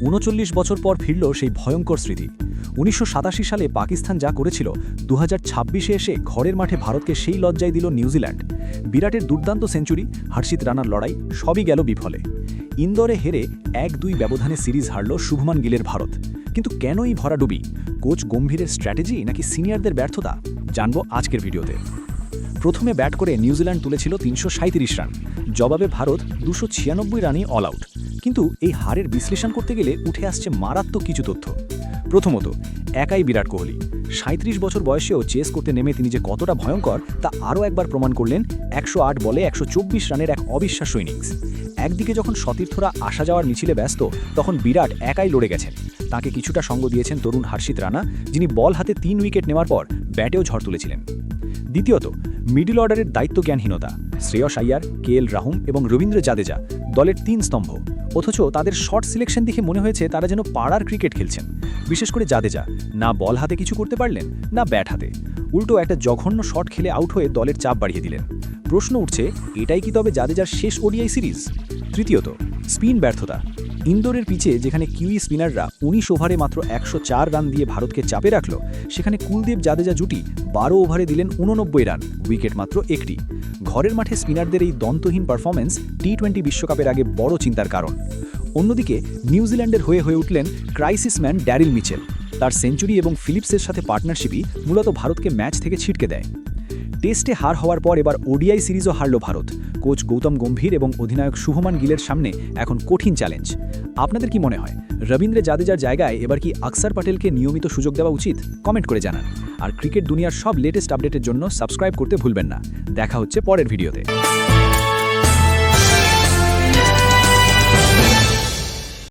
উনচল্লিশ বছর পর ফিরল সেই ভয়ঙ্কর স্মৃতি। উনিশশো সাতাশি সালে পাকিস্তান যা করেছিল দু হাজার এসে ঘরের মাঠে ভারতকে সেই লজ্জায় দিল নিউজিল্যান্ড। বিরাটের দুর্দান্ত সেঞ্চুরি, হর্ষিত রানার লড়াই, সবই গেল বিফলে। ইন্দোরে হেরে এক দুই ব্যবধানে সিরিজ হারল শুভমান গিলের ভারত। কিন্তু কেনই ভরাডুবি? কোচ গম্ভীরের স্ট্র্যাটেজি নাকি সিনিয়রদের ব্যর্থতা? জানব আজকের ভিডিওতে। প্রথমে ব্যাট করে নিউজিল্যান্ড তুলেছিল তিনশো সাঁইত্রিশ রান। জবাবে ভারত দুশো ছিয়ানব্বই রানে অল আউট কিন্তু এই হারের বিশ্লেষণ করতে গেলে উঠে আসছে মারাত্মক কিছু তথ্য। প্রথমত, একাই বিরাট কোহলি। সাঁত্রিশ বছর বয়সেও চেস করতে নেমে তিনি যে কতটা ভয়ঙ্কর, তা আরও একবার প্রমাণ করলেন একশো আট বলে একশো চব্বিশ রানের এক অবিশ্বাস্য ইনিংস। একদিকে যখন সতীর্থরা আসা যাওয়ার মিছিলে ব্যস্ত, তখন বিরাট একাই লড়ে গেছেন। তাকে কিছুটা সঙ্গ দিয়েছেন তরুণ হার্ষিত রানা, যিনি বল হাতে তিন উইকেট নেওয়ার পর ব্যাটেও ঝড় তুলেছিলেন। দ্বিতীয়ত মিডল অর্ডারের দায়িত্বজ্ঞানহীনতা। শ্রেয়স আইয়ার কে এল রাহুম এবং রবীন্দ্র জাদেজা দলের তিন স্তম্ভ। অথচ তাদের শর্ট সিলেকশন দেখে মনে হয়েছে তারা যেন পাড়ার ক্রিকেট খেলছেন। বিশেষ করে জাদেজা, না বল হাতে কিছু করতে পারলেন, না ব্যাট হাতে। উল্টো একটা জঘন্য শট খেলে আউট হয়ে দলের চাপ বাড়িয়ে দিলেন। প্রশ্ন উঠছে, এটাই কি তবে জাদেজার শেষ ওডিআই সিরিজ? তৃতীয়ত, স্পিন ব্যর্থতা। ইন্দোরের পিচে যেখানে কিউই স্পিনাররা উনিশ ওভারে মাত্র একশো চার রান দিয়ে ভারতকে চাপে রাখল, সেখানে কুলদীপ জাদেজা জুটি বারো ওভারে দিলেন উননব্বই রান, উইকেট মাত্র একটি। ঘরের মাঠে স্পিনারদের এই দন্তহীন পারফরম্যান্স টি টোয়েন্টি বিশ্বকাপের আগে বড় চিন্তার কারণ। অন্যদিকে, নিউজিল্যান্ডের হয়ে হয়ে উঠলেন ক্রাইসিসম্যান ড্যারিল মিচেল। তার সেঞ্চুরি এবং ফিলিপসের সাথে পার্টনারশিপই মূলত ভারতকে ম্যাচ থেকে ছিটকে দেয়। টেস্টে হার হওয়ার পর এবার ওডিআই সিরিজও হারল ভারত। কোচ গৌতম গম্ভীর এবং অধিনায়ক শুভমান গিলের সামনে এখন কঠিন চ্যালেঞ্জ। আপনাদের কি মনে হয়, রবীন্দ্র জাদেজার জায়গায় এবার কি আকসার প্যাটেলকে নিয়মিত সুযোগ দেওয়া উচিত? কমেন্ট করে জানান। আর ক্রিকেট দুনিয়ার সব লেটেস্ট আপডেটের জন্য সাবস্ক্রাইব করতে ভুলবেন না। দেখা হচ্ছে পরের ভিডিওতে।